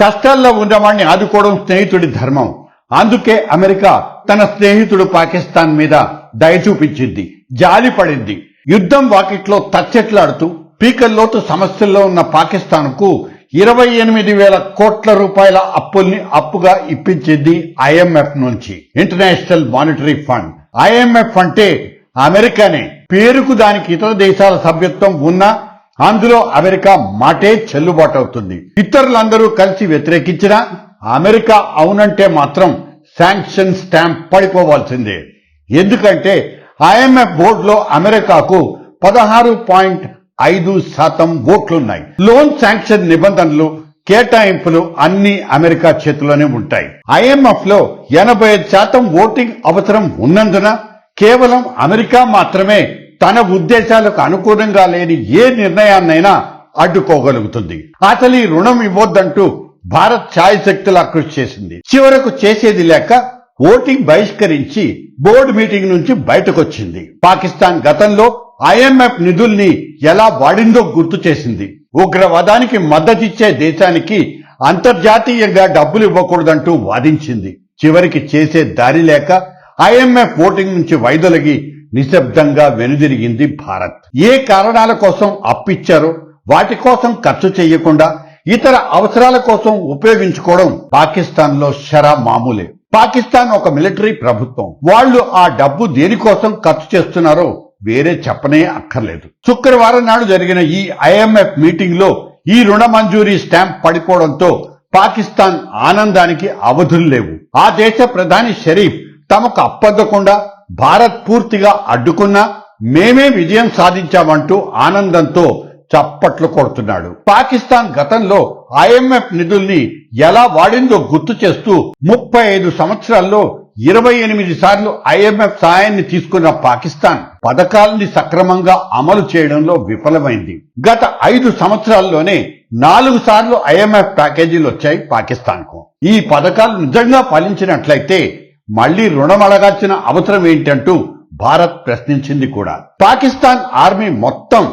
కష్టాల్లో ఉన్నవాడిని ఆదుకోవడం స్నేహితుడి ధర్మం. అందుకే అమెరికా తన స్నేహితుడు పాకిస్తాన్ మీద దయ చూపించింది జాలి పడింది. యుద్ధం వాకిట్లో తచ్చెట్లాడుతూ పీకల్లోతు సమస్యల్లో ఉన్న పాకిస్తాన్కు ఇరవై ఎనిమిది వేల కోట్ల రూపాయల అప్పుల్ని అప్పుగా ఇప్పించింది ఐఎంఎఫ్ నుంచి ఇంటర్నేషనల్ మానిటరీ ఫండ్. ఐఎంఎఫ్ అంటే అమెరికానే పేరుకు దానికి ఇతర దేశాల సభ్యత్వం ఉన్నా అందులో అమెరికా మాటే చెల్లుబాటు అవుతుంది ఇతరులందరూ కలిసి వ్యతిరేకించినా అమెరికా అవునంటే మాత్రం శాంక్షన్ స్టాంప్ పడిపోవాల్సిందే. ఎందుకంటే ఐఎంఎఫ్ బోర్డులో అమెరికాకు పదహారు పాయింట్ ఐదు శాతం ఓట్లున్నాయి. లోన్ శాంక్షన్ నిబంధనలు కేటాయింపులు అన్ని అమెరికా చేతిలోనే ఉంటాయి. ఐఎంఎఫ్లో ఎనభై ఐదు శాతం ఓటింగ్ అవసరం ఉన్నందున కేవలం అమెరికా మాత్రమే తన ఉద్దేశాలకు అనుకూలంగా లేని ఏ నిర్ణయాన్నైనా అడ్డుకోగలుగుతుంది. అసలు ఈ రుణం ఇవ్వొద్దంటూ భారత్ ఛాయశక్తిలా కృషి చేసింది. చివరకు చేసేది లేక ఓటింగ్ బహిష్కరించి బోర్డు మీటింగ్ నుంచి బయటకొచ్చింది. పాకిస్తాన్ గతంలో ఐఎంఎఫ్ నిధుల్ని ఎలా వాడిందో గుర్తు చేసింది. ఉగ్రవాదానికి మద్దతిచ్చే దేశానికి అంతర్జాతీయంగా డబ్బులు ఇవ్వకూడదంటూ వాదించింది. చివరికి చేసే దారి లేక ఐఎంఎఫ్ ఓటింగ్ నుంచి వైదొలగి నిశ్శబ్దంగా వెనుదిరిగింది భారత్. ఏ కారణాల కోసం అప్పిచ్చారో వాటి కోసం ఖర్చు చేయకుండా ఇతర అవసరాల కోసం ఉపయోగించుకోవడం పాకిస్తాన్లో షరా మామూలే. పాకిస్తాన్ ఒక మిలిటరీ ప్రభుత్వం. వాళ్ళు ఆ డబ్బు దేనికోసం ఖర్చు చేస్తున్నారో వేరే చెప్పనే అక్కర్లేదు. శుక్రవారం నాడు జరిగిన ఈ ఐఎంఎఫ్ మీటింగ్లో ఈ రుణ మంజూరీ స్టాంప్ పడిపోవడంతో పాకిస్తాన్ ఆనందానికి అవధులు లేవు. ఆ దేశ ప్రధాని షరీఫ్ తమకు అప్పద్దకుండా భారత్ పూర్తిగా అడ్డుకున్నా మేమే విజయం సాధించామంటూ ఆనందంతో చప్పట్లు కొడుతున్నాడు. పాకిస్తాన్ గతంలో ఐఎంఎఫ్ నిధుల్ని ఎలా వాడిందో గుర్తు చేస్తూ ముప్పై ఐదు సంవత్సరాల్లో ఇరవై ఎనిమిది సార్లు ఐఎంఎఫ్ సాయాన్ని తీసుకున్న పాకిస్తాన్ పథకాల్ని సక్రమంగా అమలు చేయడంలో విఫలమైంది. గత ఐదు సంవత్సరాల్లోనే నాలుగు సార్లు ఐఎంఎఫ్ ప్యాకేజీలు వచ్చాయి పాకిస్తాన్కు ఈ పథకాలు నిజంగా ఫలించినట్లయితే మళ్ళీ రుణం అడగాల్సిన అవసరం ఏంటంటూ భారత్ ప్రశ్నించింది కూడా. పాకిస్తాన్ ఆర్మీ మొత్తం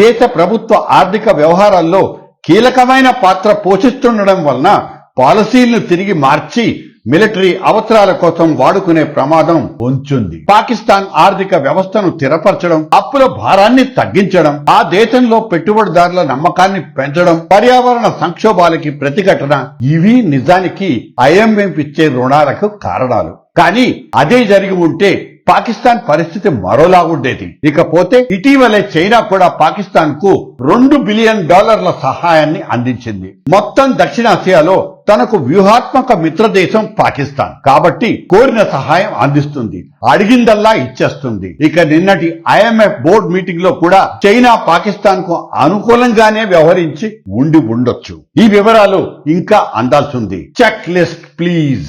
దేశ ప్రభుత్వ ఆర్థిక వ్యవహారాల్లో కీలకమైన పాత్ర పోషిస్తుండడం వలన పాలసీలను తిరిగి మార్చి మిలిటరీ అవసరాల కోసం వాడుకునే ప్రమాదం ఉంచుంది పాకిస్తాన్ ఆర్థిక వ్యవస్థను స్థిరపరచడం అప్పుల భారాన్ని తగ్గించడం ఆ దేశంలో పెట్టుబడిదారుల నమ్మకాన్ని పెంచడం పర్యావరణ సంక్షోభాలకి ప్రతిఘటన ఇవి నిజానికి ఐఎంఎఫ్ ఇచ్చే రుణాలకు కారణాలు. కానీ అదే జరిగి ఉంటే పాకిస్తాన్ పరిస్థితి మరోలా ఉండేది. ఇకపోతే ఇటీవలే చైనా కూడా పాకిస్తాన్కు రెండు బిలియన్ డాలర్ల సహాయాన్ని అందించింది. మొత్తం దక్షిణాసియాలో తనకు వ్యూహాత్మక మిత్రదేశం పాకిస్తాన్. కాబట్టి కోరిన సహాయం అందిస్తుంది. అడిగిందల్లా ఇచ్చేస్తుంది. ఇక నిన్నటి ఐఎంఎఫ్ బోర్డు మీటింగ్లో కూడా చైనా పాకిస్తాన్కు అనుకూలంగానే వ్యవహరించి ఉండి ఉండొచ్చు. ఈ వివరాలు ఇంకా అందాల్సింది. Check list please.